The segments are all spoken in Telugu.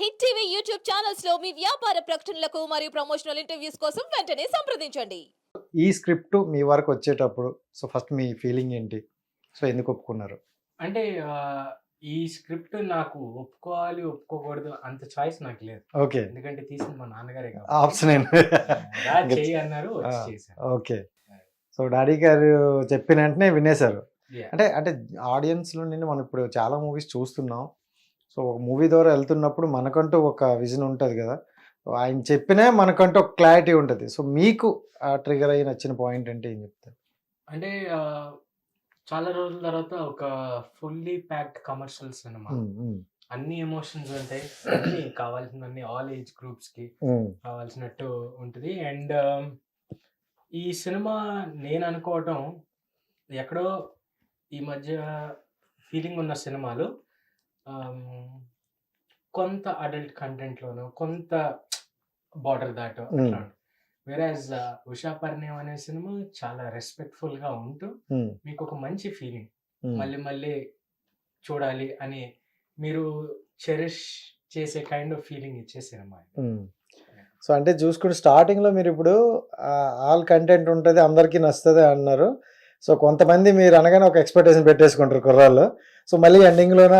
హిట్ టీవీ యూట్యూబ్ ఛానల్స్లో మీ వ్యాపార ప్రకటనలకు మరియు ప్రమోషనల్ ఇంటర్వ్యూస్ కోసం వెంటనే సంప్రదించండి. ఈ స్క్రిప్ట్ మీ వరకు వచ్చేటప్పుడు సో ఫస్ట్ మీ ఫీలింగ్ ఏంటి? సో ఎందుకు ఒప్పుకున్నారు? అంటే ఆ, ఈ స్క్రిప్ట్ నాకు ఒప్పుకోవాలి ఒప్పుకోకూడదు అంత చాయిస్ నాకు లేదు. ఓకే. ఎందుకంటే తీసింది మా నాన్నగారే కాబట్టి. ఆప్షన్ ఏంటి రా చెయ్యి అన్నారు వచ్చి ఆ. చేశాను ఓకే. సో డాడీ గారు చెప్పిన వెంటనే వినేశారు. Yeah. అంటే అంటే ఆడియన్స్లో నుండి మనం ఇప్పుడు చాలా మూవీస్ చూస్తున్నాం. సో ఒక మూవీ ద్వారా వెళ్తున్నప్పుడు మనకంటూ ఒక విజన్ ఉంటుంది కదా. ఆయన చెప్పినే మనకంటూ ఒక క్లారిటీ ఉంటుంది. సో మీకు ట్రిగర్ అయ్యి నచ్చిన పాయింట్ అంటే ఏం చెప్తారు? అంటే ఆ, చాలా రోజుల తర్వాత ఒక ఫుల్లీ ప్యాక్డ్ కమర్షియల్ సినిమా. అన్ని ఎమోషన్స్ ఉంటాయి. అన్ని కావాల్సినన్ని ఆల్ ఏజ్ గ్రూప్స్కి కావాల్సినట్టు ఉంటుంది. అండ్ ఈ సినిమా నేను అనుకోవటం ఎక్కడో ఈ మధ్య ఫీలింగ్ ఉన్న సినిమాలు కొంత అడల్ట్ కంటెంట్లోను కొంత బార్డర్ దాటో Hmm. వేరాజ్ ఉషా పరిణయం అనే సినిమా చాలా రెస్పెక్ట్ఫుల్గా ఉంటూ ఉమ్, మీకు ఒక మంచి ఫీలింగ్ ఉమ్. మళ్ళీ మళ్ళీ చూడాలి అని మీరు చెరిష్ చేసే కైండ్ ఆఫ్ ఫీలింగ్ ఇచ్చే సినిమా. సో అంటే చూసుకుంటే స్టార్టింగ్లో మీరు ఇప్పుడు ఆల్ కంటెంట్ ఉంటుంది అందరికీ నచ్చుతుంది అన్నారు. సో కొంతమంది మీరు అనగానే ఒక ఎక్స్పెక్టేషన్ పెట్టేసుకుంటారు కుర్రాళ్ళు. సో మళ్ళీ ఎండింగ్లోన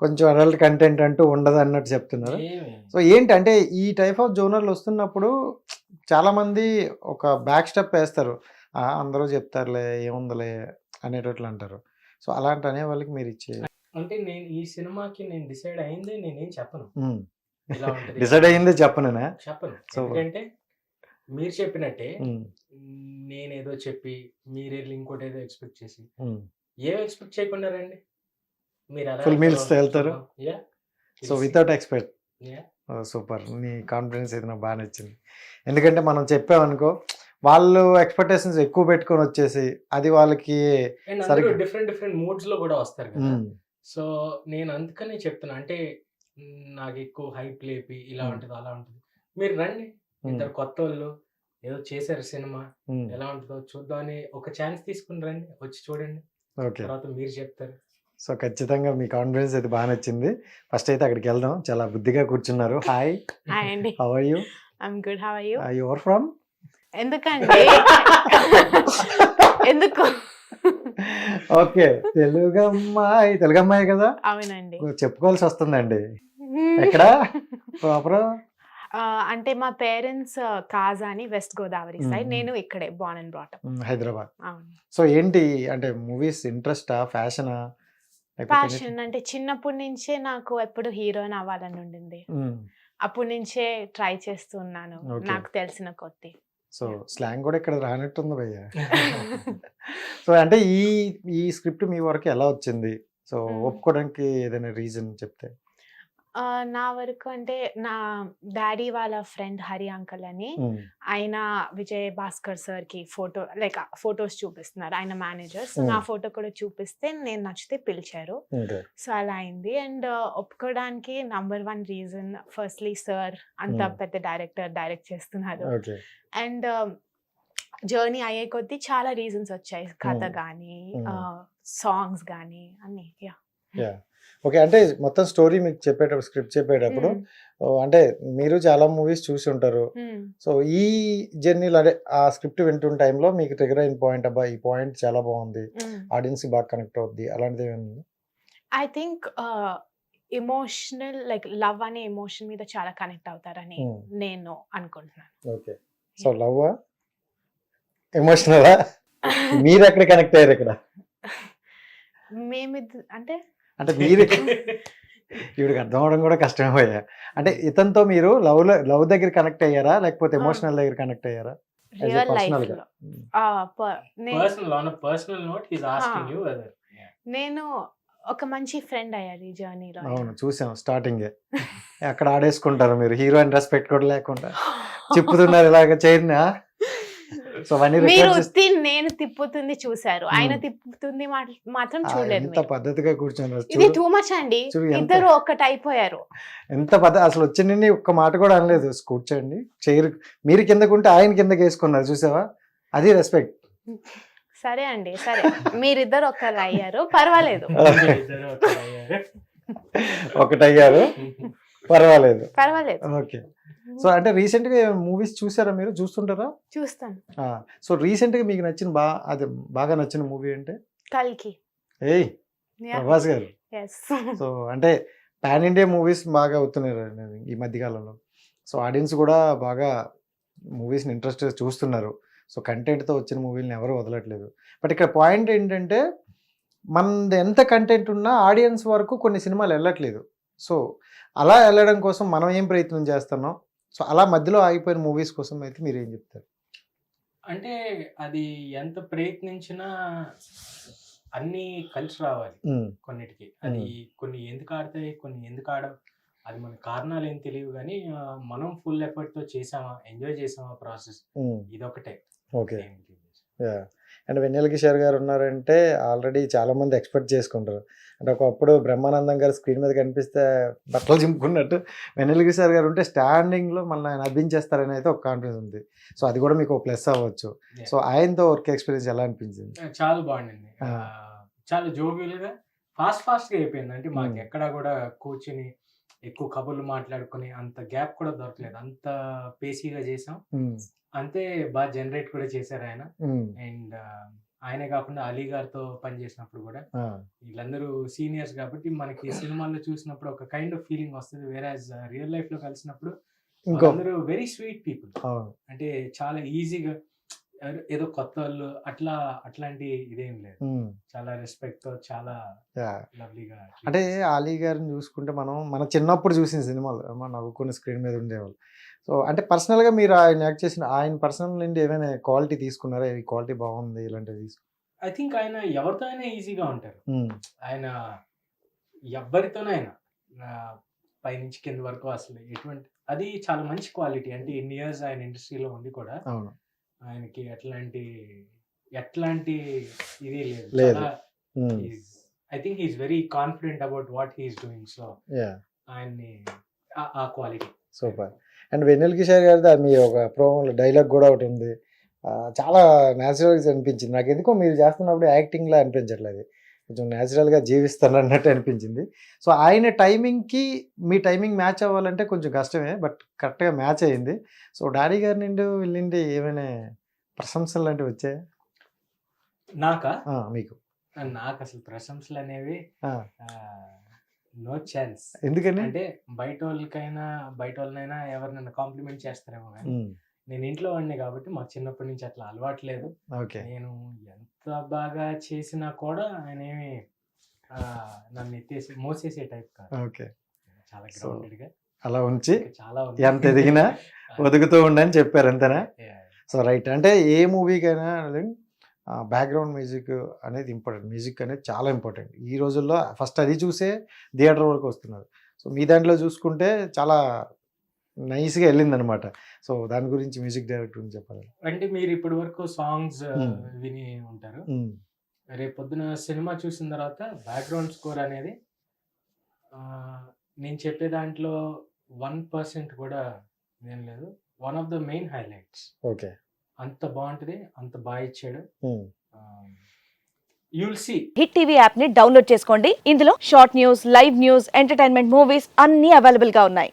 కొంచెం అడల్ట్ కంటెంట్ అంటూ ఉండదు అన్నట్టు చెప్తున్నారు సో ఏంటి అంటే ఈ టైప్ ఆఫ్ జోనర్లు వస్తున్నప్పుడు చాలామంది ఒక బ్యాక్ స్టెప్ వేస్తారు. "ఆ, అందరూ చెప్తారులే ఏముందిలే అనేటట్లు అంటారు. సో అలాంటి అనే వాళ్ళకి మీరు ఇచ్చే అంటే నేను ఈ సినిమాకి నేను డిసైడ్ అయింది నేనేం చెప్పను. డిసైడ్ చెప్పనేనా చెప్పను So- ఎందుకంటే మీరు చెప్పినట్టే నేనేదో చెప్పి మీరేళ్ళు ఇంకోటి ఏదో ఎక్స్పెక్ట్ చేసి. ఏం ఎక్స్పెక్ట్ చేయకుండా meals తో వెళ్తారు? Yeah so without expect yeah super నీ కాన్ఫిడెన్స్ అయితే నాకు బాగా నచ్చింది. ఎందుకంటే మనం చెప్పామనుకో వాళ్ళు ఎక్స్పెక్టేషన్స్ ఎక్కువ పెట్టుకొని వచ్చేసి అది వాళ్ళకి డిఫరెంట్ డిఫరెంట్ మూడ్స్లో కూడా వస్తారు కదా. సో నేను అందుకనే చెప్తున్నా. అంటే నాకు ఎక్కువ హైప్ లేపి ఇలా. ఉంటుంది అలా ఉంటుంది. మీరు రండి. ఇద్దరు కొత్త వాళ్ళు ఏదో చేశారు సినిమా ఎలా ఉంటుందో చూద్దామని ఒక ఛాన్స్ తీసుకుని రండి. వచ్చి చూడండి. తర్వాత మీరు చెప్తారు. సో ఖచ్చితంగా మీ కాన్ఫిడెన్స్ అయితే బాగా నచ్చింది. ఫస్ట్ అయితే అక్కడికి వెళ్దాం. చాలా బుద్ధిగా కూర్చున్నారు. హాయ్ హాయ్ అండి. How are you good how are you from ఎందుకండి? ఎందుకు? ఓకే తెలుగు అమ్మాయి. తెలుగు అమ్మాయి కదా? అవునండి. చెప్పుకోవాల్సి వస్తుందండి. ఎక్కడ? ప్రాపర్ అంటే మా పేరెంట్స్ కాజా అని వెస్ట్ గోదావరి సైడ్. మ్మ్. నేను ఇక్కడే born and brought up Hyderabad. So ఏంటి? అంటే మూవీస్ ఇంట్రెస్టా ఫ్యాషనా ప్యాషన్ అంటే చిన్నప్పటి నుంచే నాకు ఎప్పుడు హీరోయిన్ అవ్వాలని ఉండింది. అప్పటి నుంచే ట్రై చేస్తున్నాను. నాకు తెలిసిన కొద్ది. సో స్లాంగ్ కూడా ఇక్కడ రానట్టుంది భయ్య. సో అంటే ఈ ఈ స్క్రిప్ట్ మీ వరకు ఎలా వచ్చింది? సో. ఒప్పుకోవడానికి ఏదైనా రీజన్ చెప్తే. నా వరకు అంటే నా డాడీ వాళ్ళ ఫ్రెండ్ హరి అంకల్ అని. ఆయన విజయ్ భాస్కర్ సార్కి ఫోటో లైక్ ఫొటోస్ చూపిస్తున్నారు. ఆయన మేనేజర్. సో. నా ఫోటో కూడా చూపిస్తే నేను నచ్చితే పిలిచారు. సో అలా అయింది. అండ్ ఒప్పుకోవడానికి number one reason firstly sir అంత. పెద్ద డైరెక్టర్ డైరెక్ట్ చేస్తున్నారు. అండ్ జర్నీ అయ్యే కొద్దీ చాలా రీజన్స్ వచ్చాయి. కథ. కానీ. సాంగ్స్ కానీ అన్ని. యా. యా. ఓకే అంటే మొత్తం స్టోరీ మీకు చెప్పేటప్పుడు స్క్రిప్ట్ చెప్పేటప్పుడు అంటే మీరు చాలా మూవీస్ చూసి ఉంటారు. సో ఈ జర్నీలో అంటే ఆ స్క్రిప్ట్ వింటున్న టైంలో మీకు ట్రిగర్ అయిన పాయింట్ అబ్బా ఈ పాయింట్ చాలా బాగుంది. ఆడియన్స్ బాగా కనెక్ట్ అవుద్ది. అలాంటిది ఏమైనా I think emotional like love అనే ఎమోషన్ మీద చాలా కనెక్ట్ అవుతారని. నేను అనుకుంటున్నాను. ఓకే. So love ఎమోషనలా? మీరు ఎక్కడ కనెక్ట్ అయ్యారు ఇక్కడ? మేమిద్ద అంటే అంటే మీరు వీడికి అర్థం అవడం కూడా కష్టమే పోయా అంటే ఇతనితో మీరు లవ్ లవ్ దగ్గర కనెక్ట్ అయ్యారా? లేకపోతే. ఎమోషనల్ దగ్గర కనెక్ట్ అయ్యారా? As a real life personal గా. లో ఆ, ప- నే- personal on personal note is asking. You whether నేను ఒక మంచి ఫ్రెండ్ అయ్యారు ఈ జర్నీలో అవును చూసాం స్టార్టింగ్ అక్కడ ఆడేసుకుంటారు మీరు. హీరోయిన్ రెస్పెక్ట్ కూడా లేకుండా. చెప్పుతున్నారు ఇలాగ చైర్నా సో అవన్నీ మీరు నేను తిప్పుతుంది చూసారు ఆయన. తిప్పుతుంది మాత్రం చూడలేదు ఎంత. పద్ధతిగా కూర్చున్నారు ఇది. టూ మచ్ అండి. ఇద్దరు ఒక్కటి అయిపోయారు ఎంత పద్ధ అసలు వచ్చింది ఒక్క మాట కూడా అనలేదు. కూర్చోండి. చైర్ మీరు కిందకుంటే ఆయన కిందకి వేసుకున్నారు చూసావా? అది రెస్పెక్ట్ సరే అండి సరే. మీరిద్దరు ఒక్కరు అయ్యారు. పర్వాలేదు. ఒకటయ్యారు. పర్వాలేదు. పర్వాలేదు. ఓకే. సో అంటే రీసెంట్గా మూవీస్ చూసారా మీరు? చూస్తుంటారా? చూస్తాను. సో రీసెంట్గా మీకు నచ్చిన బా అది బాగా నచ్చిన మూవీ అంటే కల్కి. ఏయ్! ప్రభాస్ గారు. సో అంటే పాన్ ఇండియా మూవీస్ బాగా అవుతున్నారు ఈ మధ్యకాలంలో. సో ఆడియన్స్ కూడా బాగా మూవీస్ని ఇంట్రెస్ట్ చూస్తున్నారు. సో కంటెంట్తో వచ్చిన మూవీని ఎవరు వదలట్లేదు. బట్ ఇక్కడ పాయింట్ ఏంటంటే మనది ఎంత కంటెంట్ ఉన్నా ఆడియన్స్ వరకు కొన్ని సినిమాలు వెళ్ళట్లేదు. సో అలా వెళ్ళడం కోసం మనం ఏం ప్రయత్నం చేస్తున్నాం? సో అలా మధ్యలో ఆగిపోయిన మూవీస్ కోసం అయితే మీరు ఏం చెప్తారు? అంటే అది ఎంత ప్రయత్నించినా అన్నీ కలిసి రావాలి కొన్నిటికి. అది కొన్ని ఎందుకు ఆడతాయి కొన్ని ఎందుకు ఆడవు అది మన కారణాలు ఏం తెలియవు కానీ మనం ఫుల్ ఎఫర్ట్తో చేసామా ఎంజాయ్ చేసామా ప్రాసెస్ ఇదొకటే ఓకే. అండ్ వెన్నెల కిషోర్ గారు ఉన్నారంటే ఆల్రెడీ చాలా మంది ఎక్స్పెక్ట్ చేసుకుంటారు. అంటే ఒకప్పుడు బ్రహ్మానందం గారు స్క్రీన్ మీద కనిపిస్తే బట్టలు చింపుకున్నట్టు వెన్నెల కిషోర్ గారు ఉంటే స్టాండింగ్లో మళ్ళీ ఆయన అర్పించేస్తారని అయితే ఒక కాన్ఫిడెన్స్ ఉంది. సో అది కూడా మీకు ప్లస్ అవ్వచ్చు. సో ఆయనతో వర్క్ ఎక్స్పీరియన్స్ ఎలా అనిపించింది? చాలా బాగుండింది. చాలా జోవియల్గా ఫాస్ట్ ఫాస్ట్గా అయిపోయింది. అంటే మాకు Hmm. ఎక్కడా కూడా కూర్చుని ఎక్కువ కబుర్లు మాట్లాడుకుని అంత గ్యాప్ కూడా దొరకలేదు. అంత పేసీగా చేసాం. అంతే బాగా జనరేట్ కూడా చేశారు ఆయన. అండ్ ఆయనే కాకుండా అలీ గారితో పనిచేసినప్పుడు కూడా వీళ్ళందరూ సీనియర్స్ కాబట్టి మనకి సినిమాల్లో చూసినప్పుడు ఒక కైండ్ ఆఫ్ ఫీలింగ్ వస్తుంది. వేరే రియల్ లైఫ్లో కలిసినప్పుడు అందరూ వెరీ స్వీట్ పీపుల్ అంటే చాలా ఈజీగా ఏదో కొత్త వాళ్ళు అట్లా అట్లాంటి ఇదేం లేదు. చాలా రెస్పెక్ట్తో చాలా లవ్లీగా అంటే అలీ గారిని చూసుకుంటే మనం మన చిన్నప్పుడు చూసిన సినిమాలు ఏమో నవ్వుకుని స్క్రీన్ మీద ఉండేవాళ్ళు. సో అంటే పర్సనల్గా మీరు ఆయన యాక్ట్ చేసిన ఆయన పర్సనల్ నుండి ఏమైనా క్వాలిటీ తీసుకున్నారా? ఈ క్వాలిటీ బాగుంది ఇలాంటివి తీసుకు ఐ థింక్ ఆయన ఎవరితో అయినా ఈజీగా ఉంటారు. ఆయన ఎవ్వరితోనైనా ఆ, పైనుంచి కింద వరకు అసలు ఎటువంటి అది చాలా మంచి క్వాలిటీ అంటే ఎన్ని ఇయర్స్ ఆయన ఇండస్ట్రీలో ఉండి కూడా అవును. ఆయనకి ఎట్లాంటి ఎట్లాంటి ఇది లేదు. లేదు. I think he's very confident about what he's doing so ఆయన్ని ఆ- quality super and Vennela Kishore గారిది మీ ఒక ప్రోమోలో డైలాగ్ కూడా ఒకటి ఉంది. చాలా న్యాచురల్గా అనిపించింది. నాకు ఎందుకో మీరు చేస్తున్నప్పుడు యాక్టింగ్లా అనిపించట్లేదు. కొంచెం న్యాచురల్గా జీవిస్తాను అన్నట్టు అనిపించింది. సో ఆయన టైమింగ్కి మీ టైమింగ్ మ్యాచ్ అవ్వాలంటే కొంచెం కష్టమే బట్ కరెక్ట్గా మ్యాచ్ అయ్యింది. సో డాడీ గారి నుండి వీళ్ళ నుండి ఏమైనా ప్రశంసలు లాంటివి వచ్చాయి? నాకా? మీకు. నాకు అసలు ప్రశంసలు అనేవి నో ఛాన్స్ ఎందుకని? అంటే బయట వాళ్ళకైనా బయట వాళ్ళనైనా ఎవరినైనా కాంప్లిమెంట్ చేస్తారేమో కానీ నేను ఇంట్లో వాడిని కాబట్టి మాకు చిన్నప్పటి నుంచి అట్లా అలవాట్లేదు ఓకే. నేను ఎంత బాగా చేసినా కూడా ఆయన ఏమి నన్ను ఎత్తేసి మోసేసే టైప్ కాదు. ఓకే. చాలా So, గ్రౌండెడ్గా అలా ఉంచి చాలా. ఎంత ఎదిగినా ఒదుగుతూ ఉండని చెప్పారు అంతేనా. So right. అంటే ఏ మూవీకైనా బ్యాక్గ్రౌండ్ మ్యూజిక్ అనేది ఇంపార్టెంట్. మ్యూజిక్ అనేది చాలా ఇంపార్టెంట్. ఈ రోజుల్లో ఫస్ట్ అది చూసే థియేటర్ వరకు వస్తున్నారు. సో మీ దాంట్లో చూసుకుంటే చాలా నైస్గా వెళ్ళింది అనమాట సో దాని గురించి మ్యూజిక్ డైరెక్టర్ గురించి చెప్పాలి. అంటే మీరు ఇప్పటి వరకు సాంగ్స్. విని ఉంటారు. రేపు పొద్దున సినిమా చూసిన తర్వాత బ్యాక్గ్రౌండ్ స్కోర్ అనేది ఆ, నేను చెప్పే దాంట్లో వన్ పర్సెంట్ కూడా ఏం లేదు one of the main highlights. Okay. అంత బాగుంటుంది అంత బాగా ఇచ్చాడు. You'll see. హిట్ టీవీ యాప్ని డౌన్లోడ్ చేసుకోండి. ఇందులో short news live news entertainment movies అన్ని అవైలబుల్గా ఉన్నాయి.